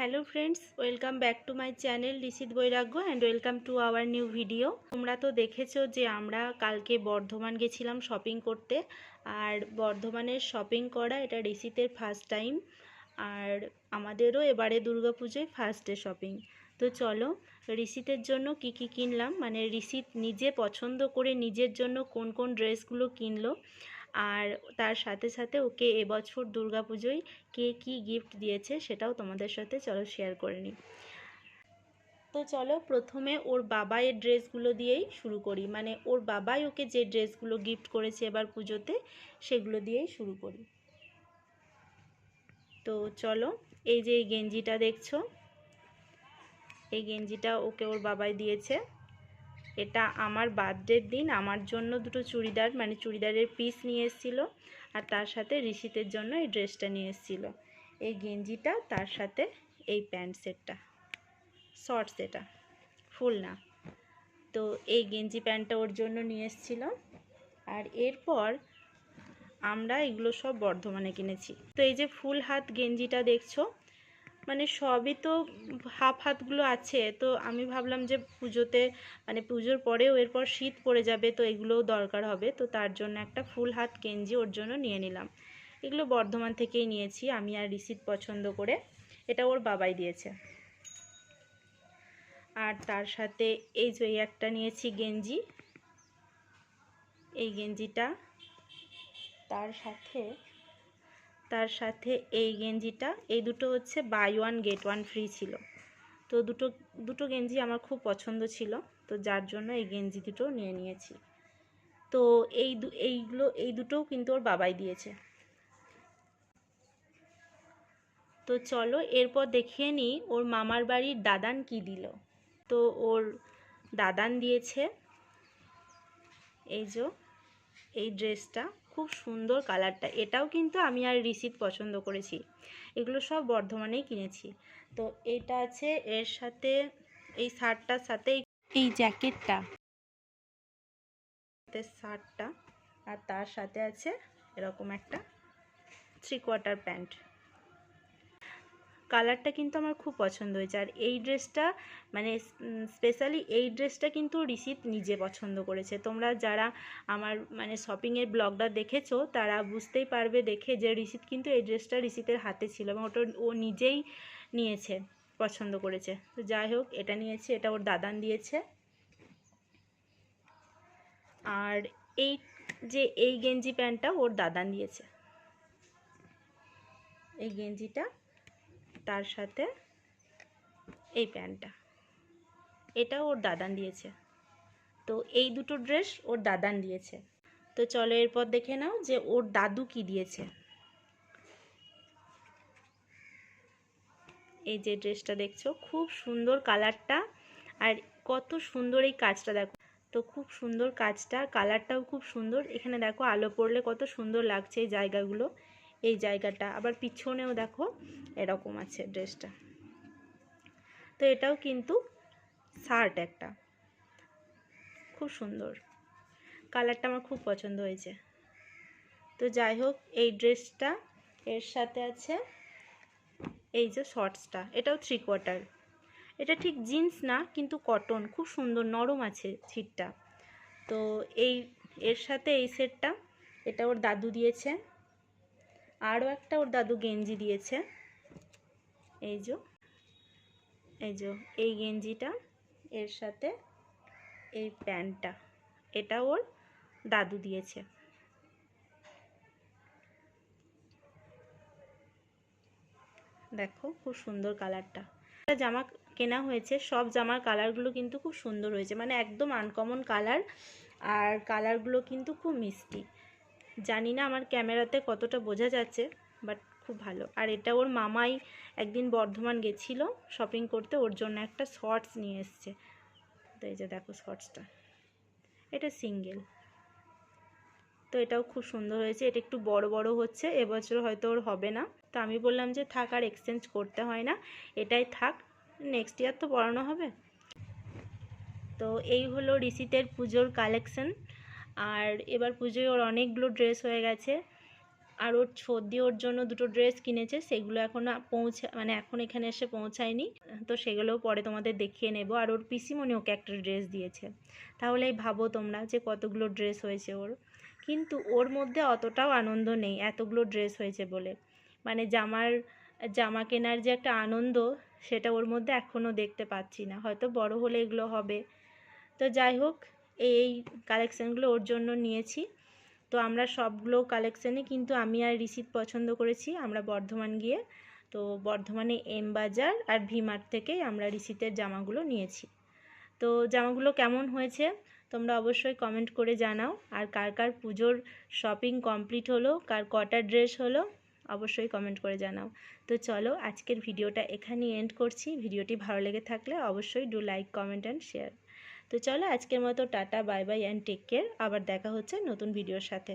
Hello friends welcome back to my channel Rishid Bairagya and welcome to our new video তোমরা তো দেখেছ যে আমরা কালকে বর্ধমান গেছিলাম শপিং করতে, আর বর্ধমানের শপিং করা এটা রিসিতের ফার্স্ট টাইম আর আমাদেরও এবারে দুর্গাপুজোয় ফার্স্ট শপিং তো চলো রিসিতের জন্য কি কি কিনলাম? মানে রিসিত নিজে পছন্দ করে নিজের জন্য কোন কোন ড্রেসগুলো কিনলো? আর তার সাথে সাথে ওকে এবছর দুর্গাপুজোয় কে কি গিফট দিয়েছে সেটাও তোমাদের সাথে চলো শেয়ার করে নিই। তো চলো প্রথমে ওর বাবাইয়ের ড্রেসগুলো দিয়েই শুরু করি। মানে ওর বাবাই ওকে যে ড্রেসগুলো গিফট করেছে এবার পুজোতে সেগুলো দিয়েই শুরু করি। তো চলো এই যে এই গেঞ্জিটা দেখছ? এই গেঞ্জিটা ওকে ওর বাবাই দিয়েছে। এটা আমার বার্থডের দিন। আমার জন্য দুটো চুড়িদার মানে চুড়িদারের পিস নিয়ে এসেছিল আর তার সাথে ঋষিতের জন্য এই ড্রেসটা নিয়ে এসেছিল। এই গেঞ্জিটা, তার সাথে এই প্যান্ট সেটটা শর্টস এটা ফুল না। তো এই গেঞ্জি প্যান্টটা ওর জন্য নিয়ে এসেছিল। আর এরপর আমরা এগুলো সব বর্ধমানে কিনেছি। তো এই যে ফুল হাত গেঞ্জিটা দেখছ মানে সবই তো হাফ হাতগুলো আছে, তো আমি ভাবলাম যে পুজোতে মানে পুজোর পরেও এরপর শীত পড়ে যাবে, তো এগুলোও দরকার হবে, তো তার জন্য একটা ফুল হাত গেঞ্জি ওর জন্য নিয়ে নিলাম। এগুলো বর্ধমান থেকেই নিয়েছি, আমি আর রিসিট পছন্দ করে, এটা ওর বাবাই দিয়েছে। আর তার সাথে এই যে একটা নিয়েছি গেঞ্জি, এই গেঞ্জিটা, তার সাথে তার সাথে এই গেঞ্জিটা, এই দুটো হচ্ছে buy one get one free ছিল। তো দুটো দুটো গেঞ্জি আমার খুব পছন্দ ছিল, তো যার জন্য এই গেঞ্জি দুটো নিয়ে নিয়েছি। তো এই এইগুলো, এই দুটোও কিন্তু ওর বাবাই দিয়েছে। তো চলো এরপর দেখিয়ে নিই ওর মামার বাড়ির দাদান কি দিল। তো ওর দাদান দিয়েছে এই যে, এই ড্রেসটা খুব সুন্দর কালারটা। এটাও কিন্তু আমি আর রিসিট পছন্দ করেছি। এগুলো সব বর্ধমানেই কিনেছি। তো এটা আছে, এর সাথে, এই শার্টটার সাথে এই জ্যাকেটটা। শার্টটা, আর তার সাথে আছে এরকম একটা থ্রি কোয়ার্টার প্যান্ট কালারটা কিন্তু আমার খুব পছন্দ হয়েছে। আর এই ড্রেসটা মানে স্পেশালি এই ড্রেসটা কিন্তু রিসিত নিজে পছন্দ করেছে। তোমরা যারা আমার মানে শপিংয়ের ব্লগটা দেখেছ, তারা বুঝতেই পারবে দেখে যে রিসিত কিন্তু এই ড্রেসটা রিসিতের হাতে ছিল এবং ওটা ও নিজেই নিয়েছে, পছন্দ করেছে। তো যাই হোক, এটা নিয়েছে, এটা ওর দাদান দিয়েছে। আর এই যে এই গেঞ্জি প্যান্টটা ওর দাদান দিয়েছে। এই গেঞ্জিটা তার সাথে এই প্যান্টটা। এটা ওর দাদান দিয়েছে। তো এই দুটো ড্রেস ওর দাদান দিয়েছে। তো চলো এরপর দেখে নাও যে ওর দাদু কি দিয়েছে। এই যে ড্রেসটা দেখছ, খুব সুন্দর কালারটা আর কত সুন্দর এই কাজটা দেখো। তো খুব সুন্দর কাজটা, কালারটাও খুব সুন্দর। এখানে দেখো আলো পড়লে কত সুন্দর লাগছে এই জায়গাগুলো। এই জায়গাটা। আবার পিছনেও দেখো এরকম আছে ড্রেসটা। তো এটাও কিন্তু শার্ট একটা। খুব সুন্দর। কালারটা আমার খুব পছন্দ হয়েছে। তো যাই হোক, এই ড্রেসটা এর সাথে আছে এই যে শর্টসটা। এটাও থ্রি কোয়ার্টার এটা ঠিক জিন্স না, কিন্তু কটন। খুব সুন্দর, নরম আছে ছিটটা। তো এই, এর সাথে এই সেটটা, এটা ওর দাদু দিয়েছে। আরও একটা ওর দাদু গেঞ্জি দিয়েছে। এই যে এই যে, এই গেঞ্জিটা, এর সাথে এই প্যান্টটা, এটা ওর দাদু দিয়েছে। দেখো খুব সুন্দর কালারটা। জামা কেনা হয়েছে, সব জামার কালারগুলো কিন্তু খুব সুন্দর হয়েছে মানে একদম আনকমন কালার, আর কালারগুলো কিন্তু খুব মিষ্টি। জানি না আমার ক্যামেরাতে কতটা বোঝা যাচ্ছে বাট খুব ভালো। আর এটা ওর মামাই একদিন বর্ধমান গেছিল শপিং করতে, ওর জন্য একটা শর্টস নিয়ে এসছে। তো এই যে দেখো শর্টসটা এটা সিঙ্গেল তো এটাও খুব সুন্দর হয়েছে, এটা একটু বড় বড় হচ্ছে, এবছর হয়তো ওর হবে না। তো আমি বললাম যে থাক, আর এক্সচেঞ্জ করতে হয় না, এটাই থাক নেক্সট ইয়ার তো পড়ানো হবে। তো এই হলো রিসিতের পুজোর কালেকশন আর এবার পুজোয় ওর অনেকগুলো ড্রেস হয়ে গেছে। আর ওর সর্দি ওর জন্য দুটো ড্রেস কিনেছে, সেগুলো এখন পৌঁছা মানে এখন এখানে এসে পৌঁছায়নি। তো সেগুলোও পরে তোমাদের দেখিয়ে নেব। আর ওর পিসিমণি ওকে একটা ড্রেস দিয়েছে। তাহলেই ভাবো তোমরা যে কতগুলো ড্রেস হয়েছে ওর। কিন্তু ওর মধ্যে অতটাও আনন্দ নেই, এতগুলো ড্রেস হয়েছে বলে। মানে জামার, জামা কেনার যে একটা আনন্দ, সেটা ওর মধ্যে এখনও দেখতে পাচ্ছি না। হয়তো বড় হলে এগুলো হবে। তো যাই হোক এই কালেকশানগুলো ওর জন্য নিয়েছি। তো আমরা সবগুলো কালেকশানে কিন্তু আমি আর রিসিট পছন্দ করেছি, আমরা বর্ধমান গিয়ে। তো বর্ধমানে এম বাজার আর ভিমার্ট থেকেই আমরা রিসিতের জামাগুলো নিয়েছি। তো জামাগুলো কেমন হয়েছে তোমরা অবশ্যই কমেন্ট করে জানাও। আর কার কার পুজোর শপিং কমপ্লিট হলো, কার কটা ড্রেস হলো, অবশ্যই কমেন্ট করে জানাও। তো চলো আজকের ভিডিওটা এখানেই এন্ড করছি। ভিডিওটি ভালো লেগে থাকলে অবশ্যই do like comment and share তো চলো আজকের মতো tata, bye bye and take care আবার দেখা হচ্ছে নতুন ভিডিওর সাথে।